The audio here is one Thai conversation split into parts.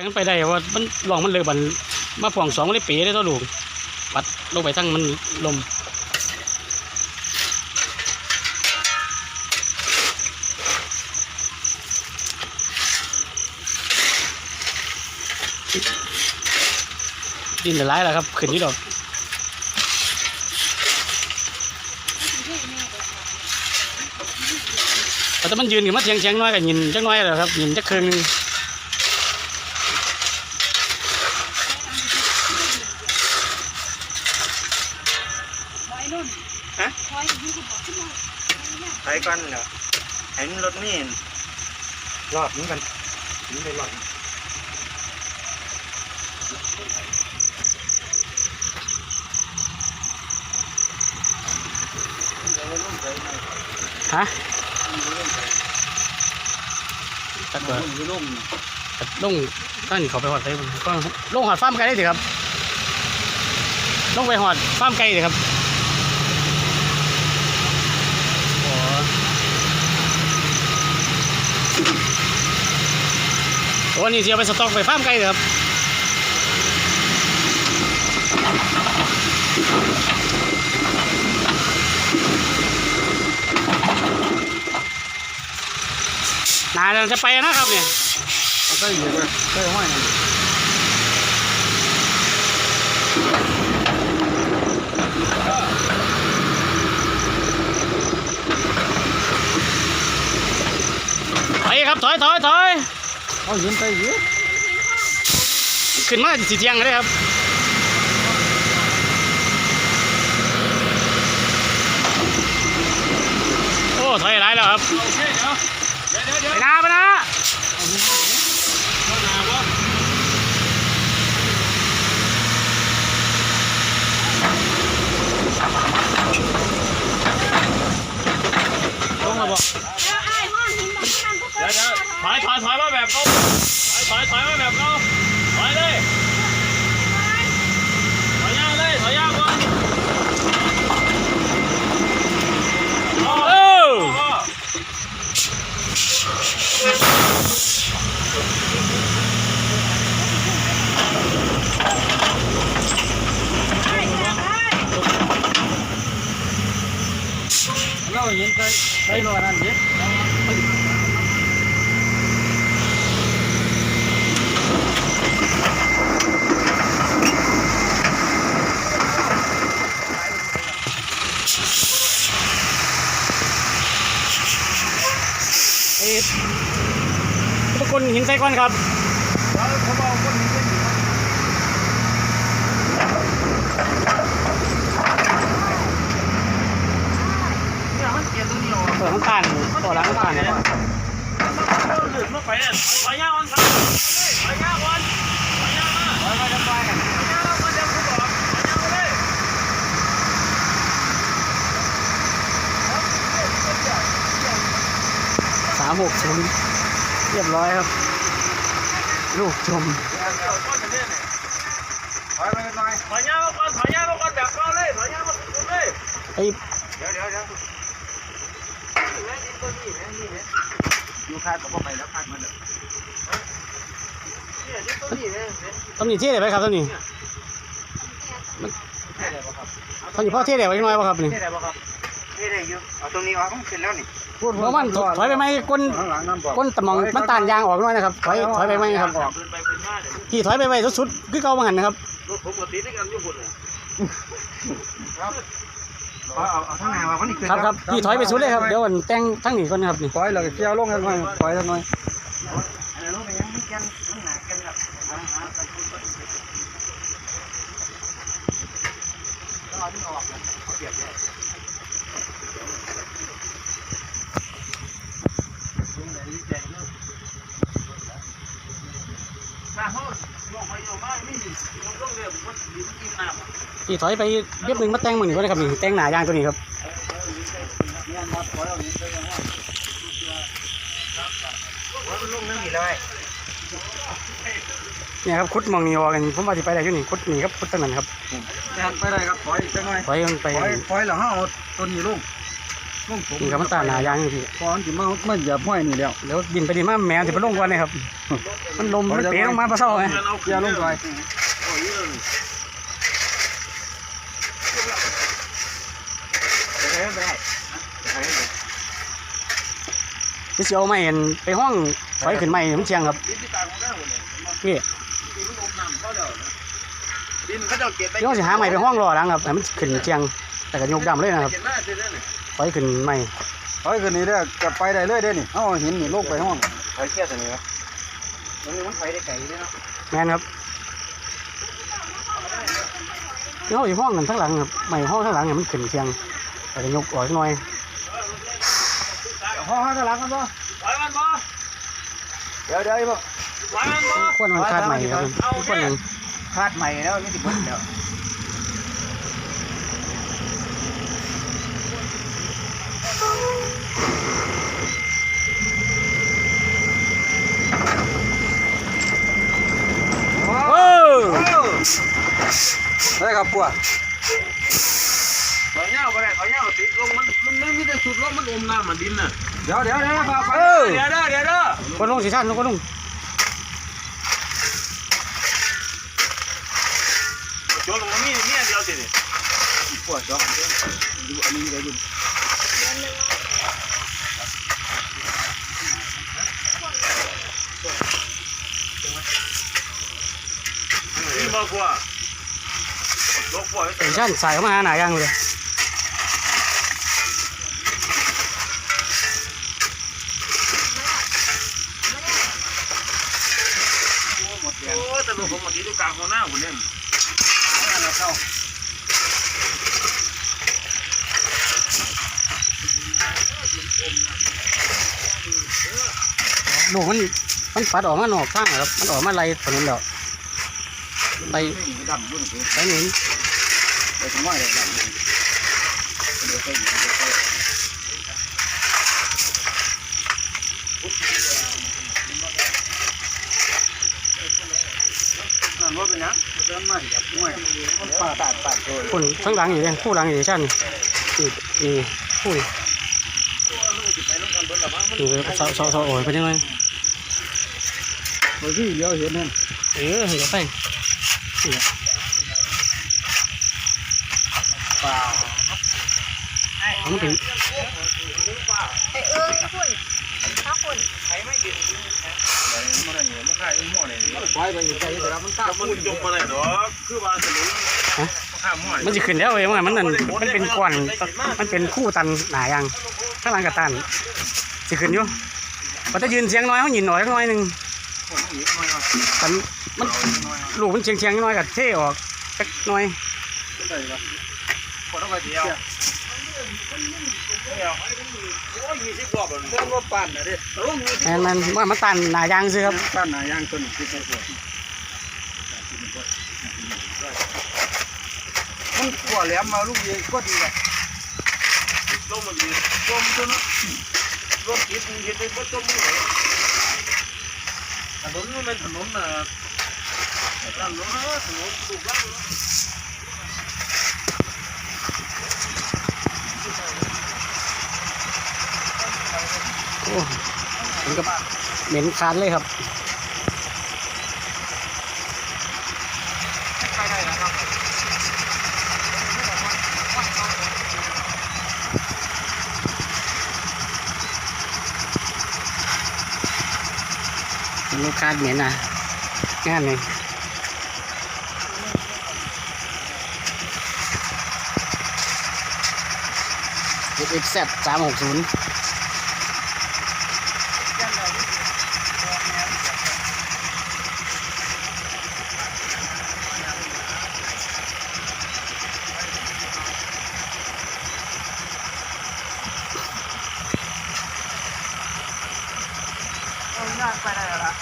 งกันไปได้ว่ามันลองมันเลยบันมาผ่องสองมันเลยเป๋ได้ตัวลูกปัดลงไปทั้งมันลมดินละลายแล้วครับขึ้นนี่ดอกแต่มันยืนอยู่มาเทียงเทียงน้อยกับยินจักหน้อยแล้วครับยินจักครึ่งนึง ไว้นุ่น ฮะไว้ยี่สิบบอกขึ้นมาไปก่อนเนาะเห็นรถนี่รอดเหมือนกันนี่ได้รอดฮะตักเกิดลงตั้งนี่เขาไปหอดไสบ่ก็ลงหอดฟาร์มไก่ได้สิครับลงไปหอดฟาร์มไก่สิครับ โหนี่เสียไปสต็อกไปฟาร์มไก่สิครับนายเราจะไปนะครับเนี่ยก็อยู่เลยก็ห้อยไปครับถอยถอยถอย เอายืนไปยืนขึ้นมาสีเทียงเลยครับโอ้ถอยหลายแล้วครับไปนาไปนะลงมาบอกแล้วไอ้ห้องหินบอกทำก็เกิด ถอยถอยถอยมาแบบเขาถอยถอยถอยมาแบบเขาถอยเลยถอยยาวเลยถอยยาวก่อนเออเรายืนไปไปรอนั่นยืน เอ๊ะทุกคนหิน ใส่ก่อนครับ เขาบอกคนนี้เป็น เนี่ยมันเกียร์ตัวนี้ออก เปิดน้ำตาลต่อร้านน้ำตาลนะครับ หลุดมาไปเนี่ยถอยยาวก่อนครับถอยยาวก่อนถอยยาวมาถอยมาจะไปกันถอยยาวมาเดี๋ยวกูบอกถอยยาวเลย สามหกศูนย์เรียบร้อยครับ ลูกชมถอยไปกันหน่อยถอยยาวมาก่อนถอยยาวมาก่อนแบบเก่าเลยถอยยาวมาสุดๆเลยไอ้เดี๋ยวเดี๋ยวเดี๋ยวอยู่คาดก็ไปแล้วคาดมันเลยเนี่ยนี่ตัวนี้เนี่ยตำหนิเท่ไหนไปครับตำหนิเท่เลยป่ะครับตำหนิพ่อเท่ไหนไปยังไงวะครับนี่เท่เลยป่ะครับเท่เลยอยู่เอาตรงนี้ออกมันขึ้นแล้วนี่ เพราะมันถอยไปไหมก้นข้างหลังน้ำบอกก้นตะมองมันตานยางออกหน่อยนะครับถอยถอยไปไหมครับขึ้นไปขึ้นมาเนี่ยพี่ถอยไปไหมสุดๆคือเก่ามาหันนะครับรถผมปกติด้วยกันอยู่บนเลยครับเอาเอาเอาทางไหนวะวันนี้ขึ้นครับครับพี่ถอยไปสุดเลยครับเดี๋ยวมันแต่งทั้งนี้ก่อนครับนี่ปล่อยเราเกี่ยวลงกันหน่อยปล่อยกันหน่อย อันนั้นรถไปยังไม่แกนมันหนาแกนแบบหาหากันทุกคนต้องเอาที่ออกนะเขาเปรียบเลยถ้าเขาลงไปลงมาไม่มีลงลงเรือผมก็ดีมันกินน้ำพี่ถอยไปเรียบหนึ่งมาแต่งมือนี่ก่อนนะครับนี่แต่งหนายางตัวนี้ครับเนี่ยมาถอยเอานี้ไปยังไงว่ามันลงนั่งนี่เลยเนี่ยครับคุดมองนี่ออกกันผมว่าสิไปได้อยู่นี่คุดนี่ครับคุดตั้งนั้นครับแทนไปได้ครับปล่อยอีกสักหน่อยถอยมันไปปล่อยปล่อยแล้วห้าเอาตัวนี้ลงนี่ครับมันตาหนายางอยู่พี่ก่อนสิมามาเหยียบห้อยนี่แล้วเดี๋ยวดินไปดินมาแมวจะไปลงก่อนเลยครับ มันลมมันเปลงมาปลาเศร้าไงเอาเกียร์ลงไป พี่เสียวไม่เห็นไปห้องไฟขึ้นใหม่มันเชียงครับนี่ดินเขาจะเก็บไปพี่ต้องสิหาใหม่ไปห้องรอหลังครับให้มันขึ้นเชียงแต่ก็ยกดำเลยนะครับเก็บหน้าเสร็จแล้วนี่ไฟขึ้นใหม่เฮ้ยคืนนี้เด้อจะไปได้เลยเด้อนี่เอาหินนี่ลงไปห้องไฟเชี่ยตัวนี้วะมันมันไฟได้ไกลเลยเนาะแม่นครับพี่เขาอยู่ห้องกันทั้งหลังครับใหม่ห้องทั้งหลังเนี่ยมันขึ้นเชียงแต่ก็ยกออกหน่อย ห้องข้างหลังกันบ่ไฟมันบ่เดี๋ยวเดี๋ยวบ่ไฟมันบ่ควรมันคาดใหม่ครับควรมันคาดใหม่แล้วนี่สิเบิดแล้วโอ้โอ้ได้ครับปัวไฟ เงาไปเลยไฟเงาติดลงมันมันไม่มีแต่สุดลงมันอมน้ำมันดินน่ะเดี๋ยวเดี๋ยวเดี๋ยวฝากไปเออ เดี๋ยวเด้อเดี๋ยวเด้อคนลงสีชันลงคนลงโจลงมามีมีอันเดียวสิปัวจ้ะดูอันนี้ได้ดูนี่บ่กว่าลกปล่อยสีชันใส่เข้ามาหาหนายางเลย โอ้แต่ลูกผมมาตีลูกกลางหัวหน้าผมเนี่ยลูกมันมันปัดออกมาหนอกข้างครับมันออกมาไล่ถนนแล้วไล่ดำรุ่นไล่หนุนไปถึงว่าเลยดำนั่นว่าเป็นยัง เดินมาเหยียบห้อยมันปาดปาดปาดโดย คนข้างหลังอยู่เลยคู่หลังอยู่ชันนี่นี่คู่นี่นี่เสาเสาเสาโอ้ยเป็นยังไงโดยที่เลี้ยวเห็นนั่นเออเดี๋ยวไปนี่อะเอามันถึงไอเอิงคุณถ้าคุณมันอะไรเนี่ยมันค่ายมั่วเลยปล่อยไปอยู่ใจแต่มันตามันจมมาเลยดอกคือว่าสนุนข้า มมั่วมันจะขึ้นแล้วเว้ยมันมันนั่นมันเป็นก้อนมันเป็นคู่ตันหนายางข้างหลังกับตันจะขึ้นอยู่มันจะยืนเสียงน้อยเขาหยินหน่อยน้อยหนึ่งมันมันลูกมันเชียงเชียงๆน้อยกับเท่ออกสักหน้อยคนต้องไปเดียวโอ้ยยี่สิบกว่าบนเรื่องว่าปั่นนะเด้ลุงยี่สิบแม่นมันว่ามันตันหนายางซื้อครับปั่นหนาย่างต้นที่ใส่หัว มันกว่าแหลมมาลูกเยก็ดีเลยลงมาดีจมจนรถติดเห็นได้ก็จมเลยถนนมันเป็นถนนน่ะถนนถนนถูกแล้วโอ้เหมือนกับเหม็นคานเลยครับ ลูกค้าเหม็นนะงานเลยเอฟแซดสามหกศูนย์ ไปได้แล้วล่ะ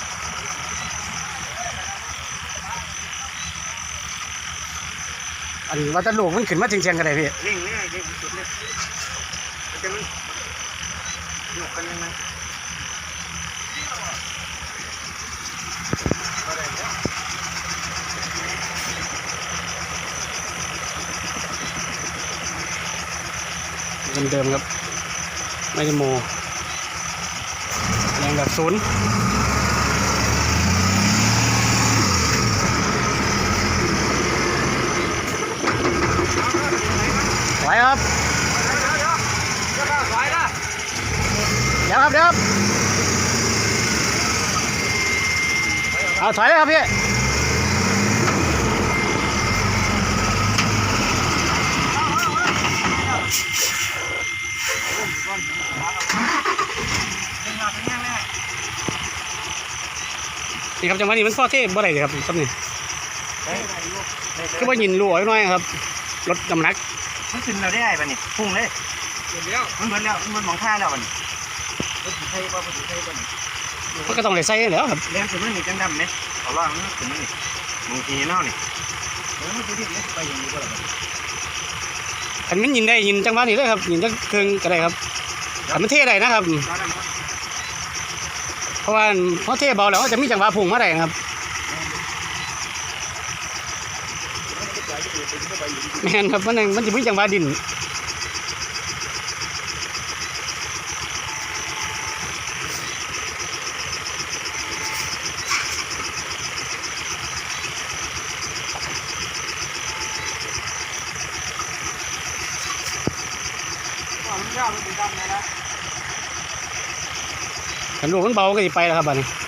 อันว่าตะลูกมันขึ้นมาเชียงๆกันเลยพี่วิ่งนี่ไงวิ่งสุดเลยจะมันหยกกันยังไงเดิมๆครับ ไม่ได้โมแรงแบบศูนย์ ไหวครับไหวละเดี๋ยวครับเดี๋ยวครับเอาถอยเลยครับพี่นี่ครับจังหวะนี้มันพ่อเทพบ่ได้เลยครับครับนี่คือว่ายินรั่วไว้หน่อยครับลดน้ำหนัก มันขึ้นเราได้ไงปะนี่พุ่งเลย เดี๋ยวเดี๋ยวมันเหมือนแล้วมันมองท่าแล้วปะนี่รถไทยป่ะรถไทยป่ะนี่มันก็ต้องได้ใส่แหล้วครับแรงขึ้นมันนี่จังดำไหมเอาล่างมันขึ้นมันนี่มองทีเน่านี่เออมันจะดิ้นไปอย่างนี้ก็แล้วอันมันยินได้ยินจังหวะนี้เลยครับยินจังเครื่องก็ได้ครับแต่มันเทได้นะครับ เพราะว่าเพราะเทเบาแล้วมันจะมีจังหวะพุ่งมาได้ครับ แม่นครับมันมันจะมีจังหวะดินมันยาวมันสีดำเลยนะขันลูกมันเบาก็จะไปแล้วครับบัดนี้ลงครับลงลงคนนี้เราบอกเขารอเราบอกเห็นได้ไหมเห็น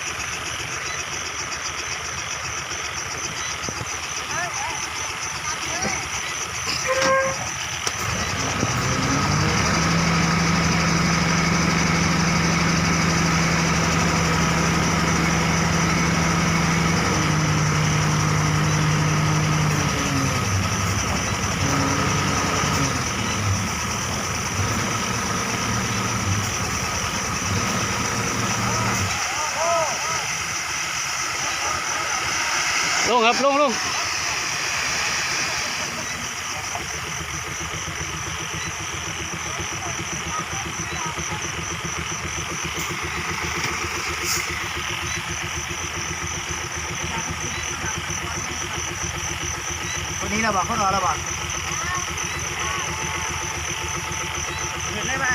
ได้ไหม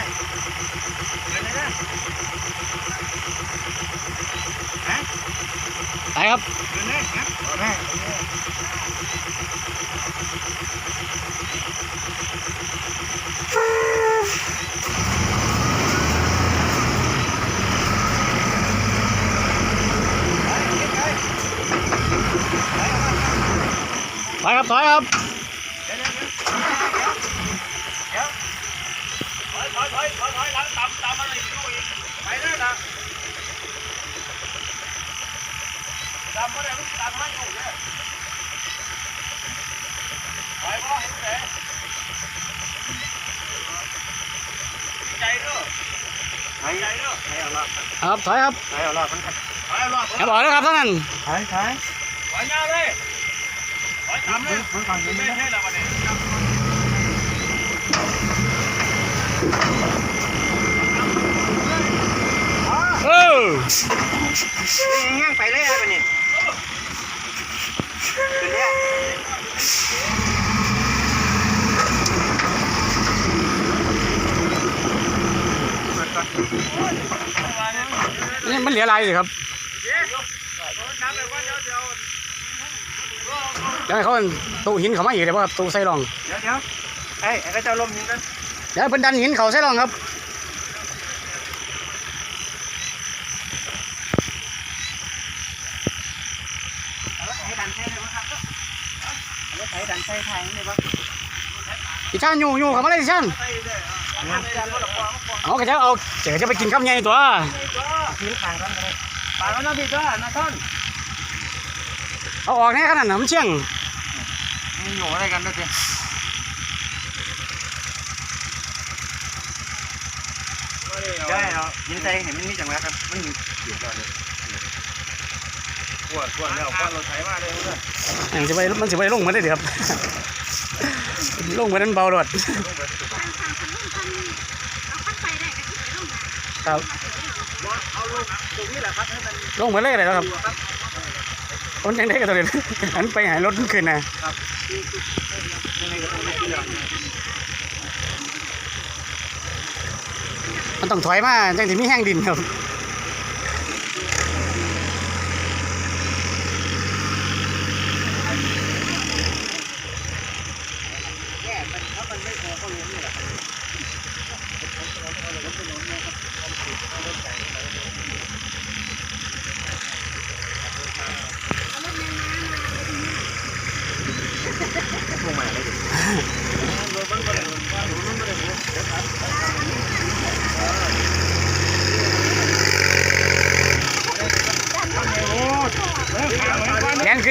ไปครับเห็นได้นะ แม่ไปครับถอยครับ ถอยถอยถอยถอยถอยหลังตามตามมาเลยดูอีกไปเลยนะ ตามมาเลยตามมาอยู่เลยไปพ่อเห็นแต่ใจเด้ออ้ใจเด้อไอ้เอาละครับถอยครับไอ้เอาละมันขัดไปรอบอย่าบอกนะครับท่านนั้นท้ายท้ายไปยาวเลยไปตามเลยไม่ใช่ละวันนี้เออแห้งไปเลยอะปะนี่ ตัวเนี้ยนี่มันเหลืออะไรอยู่ครับเดี๋ยวให้เขาตู้หินเขามาอีกเดี๋ยวว่าตู้ใส่รอง เดี๋ยวเดี๋ยวไอ้ไอ้ก็จะลมยิงกันเดี๋ยวให้เพิ่นดันหินเขาใส่รองครับ ไอ้ดันใช่ไหมครับไอ้ ดันใช่ทางนี่ปะอีชานอยู่อยู่เขามาเลยอีชานเอากระเจ้าเอาเจ๋จะไปกินข้าวใหญ่ตัวทิ้งทางกันเลยปาดมันน้ำพี่จ้านะท่านเอาออกแน่ขนาดนั้นมันเชี่ยงมีอยู่อะไรกันด้วยสิได้เนาะยิงใจเห็นมันมีจังหวะครับมันอยู่ก่อนเลย ปวดปวดแล้วปวดรถไถมาเลยเพื่อนมันจะไปมันจะไปลงมาได้ดีครับ ลงมานั้นเบารถทางทางคันนู้นคันเอาคันไปได้ก็คือไปลงมาครับเอาลงตรนี้แหละครับให้มันลงมาเลยเลยครับคนยังได้กับตัวเดียวหันไปหายรถขึ้นนะยังไงมันต้องถอยมาจังสิมีแห้งดินครับ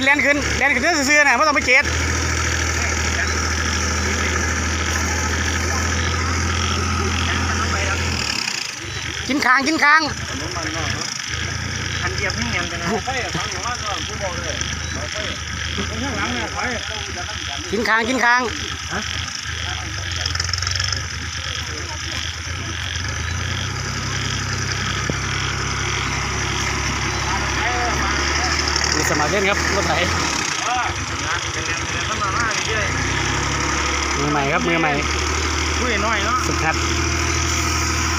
แลนขึ้นแล นขึ้นเนื้อซื่อๆนะไม่ต้องไปเจ็ดกินคางกินคางคันเหยียบนี่ยังกันนะไปทางหมู่บ้านก่อนผู้บอกเลยข้างหลังเนี่ยถอยกินคางกินคางมีสมัครเล่นครับรถไถ มาหน้าเยอะมือใหม่ครับมือใหม่คุยน้อยเนาะสุดหัด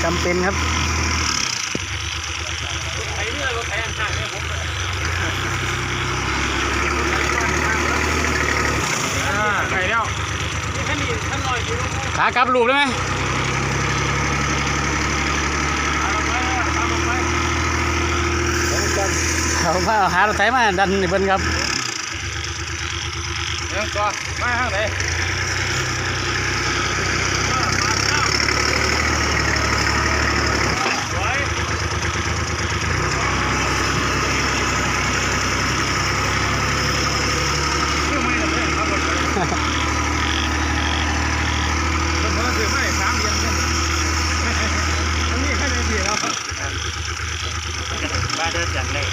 จำเป็นครับไอ้เนี่ยรถแทนห่างเนี่ยผมอ่าไก่แล้วนี่แค่นี้ท่านลอยอยู่ลงไปขากลับลูกได้ไหมตามลงไปตามลงไปเขามาหารถไถมาดันนี่เพิ่นครับ เดี๋ยวตัวมาทางไหน สวย คือไม่ละเพื่อนครับรถไฟรถไฟคือไม่สามเดือนเนี่ยอันนี้แค่ในปีแล้วบ้านเดินจัดเลย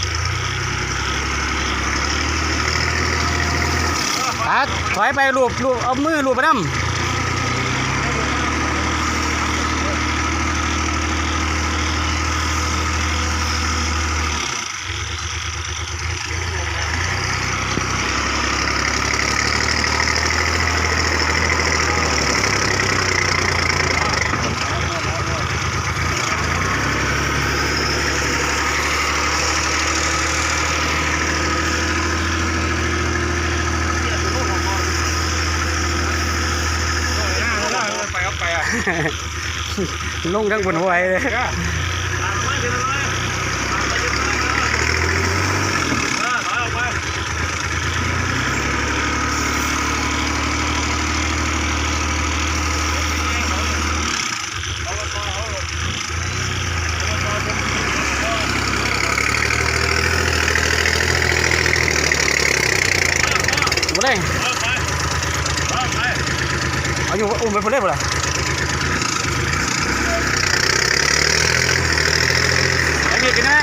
ขาถอย ไปลูบลูบเอามือลูบไปน้ำ ลงทั้งบนหัวไอ้เลย ตามลงไปเดี๋ยวลงไปตามไปเดี๋ยวลงไปเออถอยออกไป บ่ได้ เอาไปเอาไป เอาอยู่อุ้มไปพุ่นเลยบ่ล่ะไอ้นี่กินนะ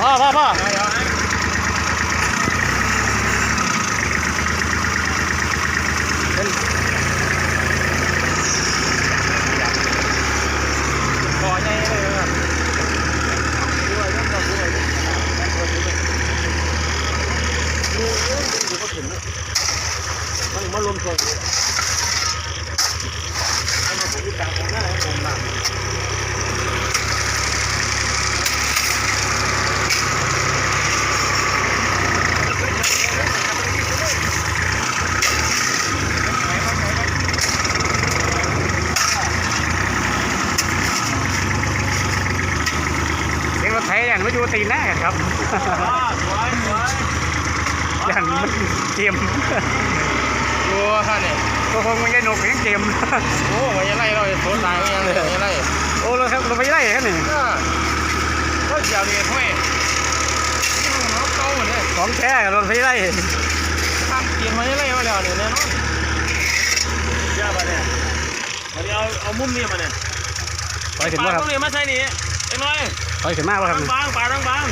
พ่อพ่อพ่อ คอใหญ่เลยครับด้วยต้องกับด้วยมันมารวมตัวกันมันมาผมอยู่กลางของหน้าให้ผมหนัก เด็กรถไถ อย่างไม่อยู่ตีนหน้ากันครับอ่าสวยสวยอย่างมันเกมดูฮะเนี่ยก็คงมันจะหนกยังเกมโอ้ยยังไงเราโซนตายยังไงยังไงโอ้เราครับเราไปไล่กันนี่ก็เจียวเรียนห้วยที่มันน้องเก่าเหมือนเนี่ยของแท้รถไปไล่ทำกินมายังไงมาแล้วเนี่ยแน่นอนเยอะไปเนี่ยวันนี้เอาเอามุมนี้มาเนี่ยถอยถึงปลาว่าคตรับรงนี้มาใส่นี่เอ็งน้อย ถอยขึ้นมากว่าครับบางบางปลาบาง